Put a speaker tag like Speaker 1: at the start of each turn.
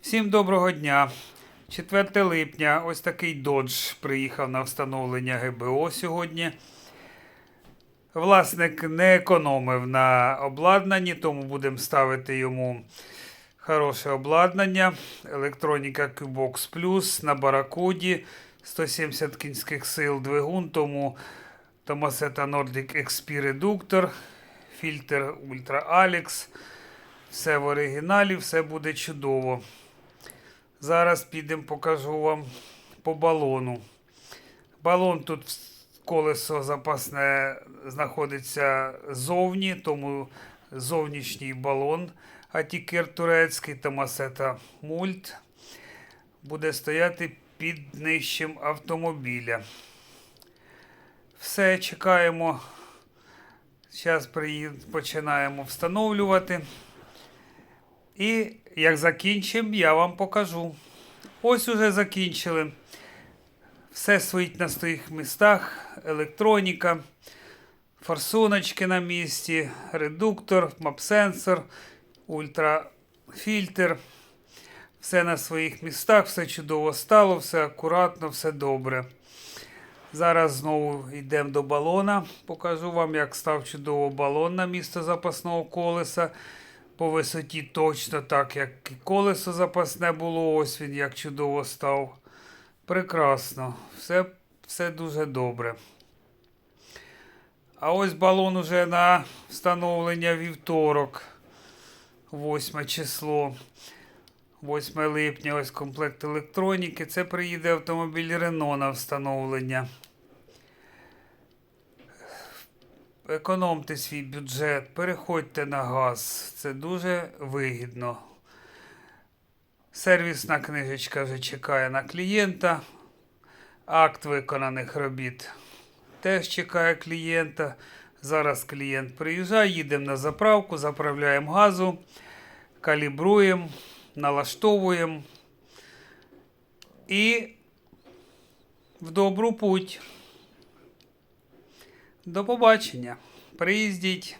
Speaker 1: Всім доброго дня. 4 липня. Ось такий додж приїхав на встановлення ГБО сьогодні. Власник не економив на обладнанні, тому будемо ставити йому хороше обладнання. Електроніка Qbox Plus на баракуді 170 кінських сил двигун, тому Tomaseta Nordic XP редуктор, фільтр Ultra Alex. Все в оригіналі, все буде чудово. Зараз підемо покажу вам по балону. Балон тут колесо запасне знаходиться ззовні, тому зовнішній балон Атікер турецький Томасета Мульт буде стояти під нижчим автомобіля. Все, чекаємо. Зараз починаємо встановлювати. І як закінчимо, я вам покажу. Ось уже закінчили. Все стоїть на своїх містах. Електроніка, форсуночки на місці, редуктор, мапсенсор, ультрафільтр. Все на своїх містах, все чудово стало, все акуратно, все добре. Зараз знову йдемо до балона. Покажу вам, як став чудово балон на місто запасного колеса. По висоті точно так, як і колесо запасне було. Ось він як чудово став. Прекрасно. Все, все дуже добре. А ось балон уже на встановлення вівторок. 8 число. 8 липня, ось комплект електроніки. Це приїде автомобіль Рено на встановлення. Економте свій бюджет, переходьте на газ. Це дуже вигідно. Сервісна книжечка вже чекає на клієнта. Акт виконаних робіт теж чекає клієнта. Зараз клієнт приїжджає, їдемо на заправку, заправляємо газу, калібруємо, налаштовуємо і в добру путь. До побачення. Приїздіть.